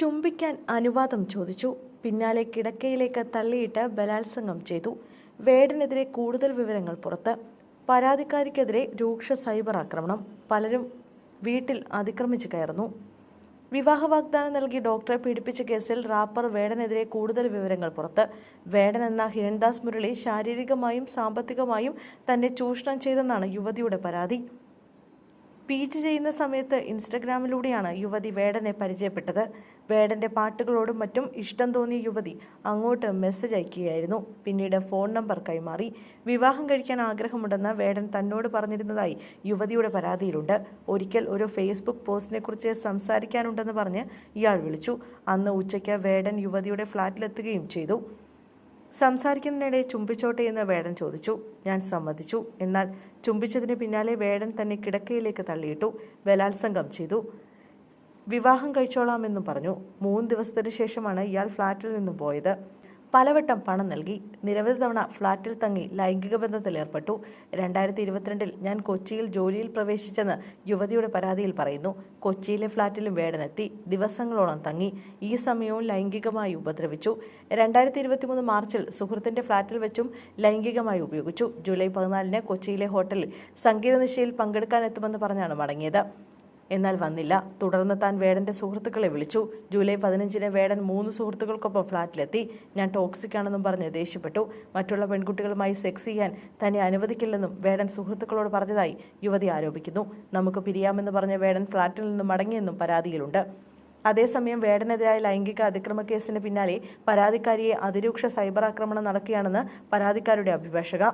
ചുംബിക്കാൻ അനുവാദം ചോദിച്ചു. പിന്നാലെ കിടക്കയിലേക്ക് തള്ളിയിട്ട് ബലാത്സംഗം ചെയ്തു. വേടനെതിരെ കൂടുതൽ വിവരങ്ങൾ പുറത്ത്. പരാതിക്കാരിക്കെതിരെ രൂക്ഷ സൈബർ ആക്രമണം. പലരും വീട്ടിൽ അതിക്രമിച്ചു കയറുന്നു. വിവാഹ വാഗ്ദാനം നൽകി ഡോക്ടറെ പീഡിപ്പിച്ച കേസിൽ റാപ്പർ വേടനെതിരെ കൂടുതൽ വിവരങ്ങൾ പുറത്ത്. വേടൻ എന്ന ഹിരൺദാസ് മുരളി ശാരീരികമായും സാമ്പത്തികമായും തന്നെ ചൂഷണം ചെയ്തെന്നാണ് യുവതിയുടെ പരാതി. പി ചെയ്യുന്ന സമയത്ത് ഇൻസ്റ്റഗ്രാമിലൂടെയാണ് യുവതി വേടനെ പരിചയപ്പെട്ടത്. വേടന്റെ പാട്ടുകളോടും മറ്റും ഇഷ്ടം തോന്നിയ യുവതി അങ്ങോട്ട് മെസ്സേജ് അയക്കുകയായിരുന്നു. പിന്നീട് ഫോൺ നമ്പർ കൈമാറി. വിവാഹം കഴിക്കാൻ ആഗ്രഹമുണ്ടെന്ന് വേടൻ തന്നോട് പറഞ്ഞിരുന്നതായി യുവതിയുടെ പരാതിയിലുണ്ട്. ഒരിക്കൽ ഒരു ഫേസ്ബുക്ക് പോസ്റ്റിനെക്കുറിച്ച് സംസാരിക്കാനുണ്ടെന്ന് പറഞ്ഞ് ഇയാൾ വിളിച്ചു. അന്ന് ഉച്ചയ്ക്ക് വേടൻ യുവതിയുടെ ഫ്ലാറ്റിലെത്തുകയും ചെയ്തു. സംസാരിക്കുന്നതിനിടെ ചുംബിച്ചോട്ടെ എന്ന് വേടൻ ചോദിച്ചു. ഞാൻ സമ്മതിച്ചു. എന്നാൽ ചുംബിച്ചതിന് പിന്നാലെ വേടൻ തന്നെ കിടക്കയിലേക്ക് തള്ളിയിട്ടു ബലാത്സംഗം ചെയ്തു. വിവാഹം കഴിച്ചോളാമെന്നും പറഞ്ഞു. മൂന്ന് ദിവസത്തിന് ശേഷമാണ് ഇയാൾ ഫ്ലാറ്റിൽ നിന്നും പോയത്. പലവട്ടം പണം നൽകി നിരവധി തവണ ഫ്ളാറ്റിൽ തങ്ങി ലൈംഗിക ബന്ധത്തിൽ ഏർപ്പെട്ടു. രണ്ടായിരത്തി ഇരുപത്തിരണ്ടിൽ ഞാൻ കൊച്ചിയിൽ ജോലിയിൽ പ്രവേശിച്ചെന്ന് യുവതിയുടെ പരാതിയിൽ പറയുന്നു. കൊച്ചിയിലെ ഫ്ളാറ്റിലും വേടനെത്തി ദിവസങ്ങളോളം തങ്ങി ഈ സമയവും ലൈംഗികമായി ഉപദ്രവിച്ചു. രണ്ടായിരത്തി ഇരുപത്തിമൂന്ന് മാർച്ചിൽ സുഹൃത്തിന്റെ ഫ്ളാറ്റിൽ വെച്ചും ലൈംഗികമായി ഉപയോഗിച്ചു. ജൂലൈ പതിനാലിന് കൊച്ചിയിലെ ഹോട്ടലിൽ സംഗീത നിശയിൽ പങ്കെടുക്കാനെത്തുമെന്ന് പറഞ്ഞാണ് മടങ്ങിയത്. എന്നാൽ വന്നില്ല. തുടർന്ന് താൻ വേടന്റെ സുഹൃത്തുക്കളെ വിളിച്ചു. ജൂലൈ പതിനഞ്ചിന് വേടൻ മൂന്ന് സുഹൃത്തുക്കൾക്കൊപ്പം ഫ്ളാറ്റിലെത്തി ഞാൻ ടോക്സിക് ആണെന്നും പറഞ്ഞ് ദേഷ്യപ്പെട്ടു. മറ്റുള്ള പെൺകുട്ടികളുമായി സെക്സ് ചെയ്യാൻ തന്നെ അനുവദിക്കില്ലെന്നും വേടൻ സുഹൃത്തുക്കളോട് പറഞ്ഞതായി യുവതി ആരോപിക്കുന്നു. നമുക്ക് പിരിയാമെന്ന് പറഞ്ഞ വേടൻ ഫ്ളാറ്റിൽ നിന്നും മടങ്ങിയെന്നും പരാതിയിലുണ്ട്. അതേസമയം വേടനെതിരായ ലൈംഗിക അതിക്രമ കേസിന് പിന്നാലെ പരാതിക്കാരിയെ അതിരൂക്ഷ സൈബർ ആക്രമണം നടക്കുകയാണെന്ന് പരാതിക്കാരുടെ അഭിഭാഷക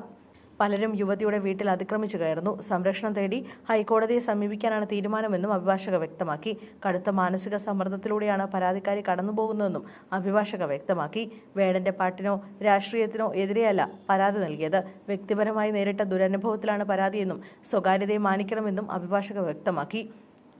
പലരും യുവതിയുടെ വീട്ടിൽ അതിക്രമിച്ചു കയറുന്നു. സംരക്ഷണം തേടി ഹൈക്കോടതിയെ സമീപിക്കാനാണ് തീരുമാനമെന്നും അഭിഭാഷക വ്യക്തമാക്കി. കടുത്ത മാനസിക സമ്മർദ്ദത്തിലൂടെയാണ് പരാതിക്കാരി കടന്നുപോകുന്നതെന്നും അഭിഭാഷക വ്യക്തമാക്കി. വേടന്റെ പാട്ടിനോ രാഷ്ട്രീയത്തിനോ എതിരെയല്ല പരാതി നൽകിയത്. വ്യക്തിപരമായി നേരിട്ട ദുരനുഭവത്തിലാണ് പരാതിയെന്നും സ്വകാര്യതയെ മാനിക്കണമെന്നും അഭിഭാഷക വ്യക്തമാക്കി.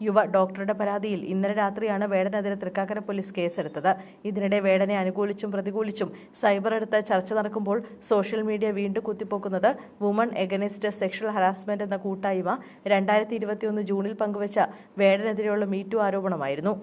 യുവ ഡോക്ടറുടെ പരാതിയിൽ ഇന്നലെ രാത്രിയാണ് വേടനെതിരെ തൃക്കാക്കര പോലീസ് കേസെടുത്തത്. ഇതിനിടെ വേടനെ അനുകൂലിച്ചും പ്രതികൂലിച്ചും സൈബർ എടുത്ത് ചർച്ച നടക്കുമ്പോൾ സോഷ്യൽ മീഡിയ വീണ്ടും കുത്തിപ്പോക്കുന്നത് വുമൺ എഗനിസ്റ്റ് സെക്ഷൽ ഹറാസ്മെന്റ് എന്ന കൂട്ടായ്മ രണ്ടായിരത്തി ഇരുപത്തിയൊന്ന് ജൂണിൽ പങ്കുവച്ച വേടനെതിരെയുള്ള മീറ്റു ആരോപണമായിരുന്നു.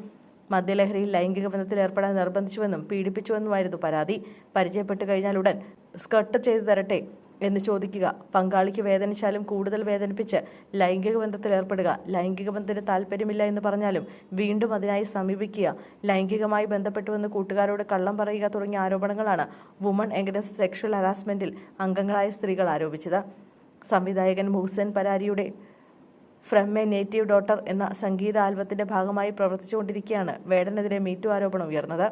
മദ്യലഹരിയിൽ ലൈംഗിക ബന്ധത്തിൽ ഏർപ്പെടാൻ നിർബന്ധിച്ചുവെന്നും പീഡിപ്പിച്ചുവെന്നുമായിരുന്നു പരാതി. പരിചയപ്പെട്ടു കഴിഞ്ഞാൽ ഉടൻ സ്കർട്ട് ചെയ്തു തരട്ടെ എന്ന് ചോദിക്കുക. പങ്കാളിക്ക് വേദനിച്ചാലും കൂടുതൽ വേദനിപ്പിച്ച് ലൈംഗിക ബന്ധത്തിൽ ഏർപ്പെടുക. ലൈംഗിക ബന്ധത്തിന് താല്പര്യമില്ല എന്ന് പറഞ്ഞാലും വീണ്ടും അതിനായി സമീപിക്കുക. ലൈംഗികമായി ബന്ധപ്പെട്ടുവെന്ന് കൂട്ടുകാരോട് കള്ളം പറയുക തുടങ്ങിയ ആരോപണങ്ങളാണ് വുമൺ എഗനസ്റ്റ് സെക്ഷൽ ഹറാസ്മെന്റിൽ അംഗങ്ങളായ സ്ത്രീകൾ ആരോപിച്ചത്. സംവിധായകൻ മുഹ്സൻ പരാരിയുടെ ഫ്രം എ നേറ്റീവ് ഡോട്ടർ എന്ന സംഗീത ആൽബത്തിന്റെ ഭാഗമായി പ്രവർത്തിച്ചുകൊണ്ടിരിക്കെയാണ് വേടനെതിരെ മീറ്റു ആരോപണം ഉയർന്നത്.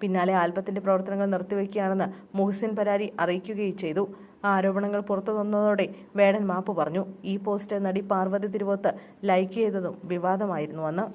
പിന്നാലെ ആൽബത്തിന്റെ പ്രവർത്തനങ്ങൾ നിർത്തിവെക്കുകയാണെന്ന് മുഹ്സിൻ പരാരി അറിയിക്കുകയും ചെയ്തു. ആരോപണങ്ങൾ പുറത്തു വന്നതോടെ വേടൻ മാപ്പ് പറഞ്ഞു. ഈ പോസ്റ്റ് നടി പാർവതി തിരുവോത്ത് ലൈക്ക് ചെയ്തതും വിവാദമായിരുന്നു അന്ന്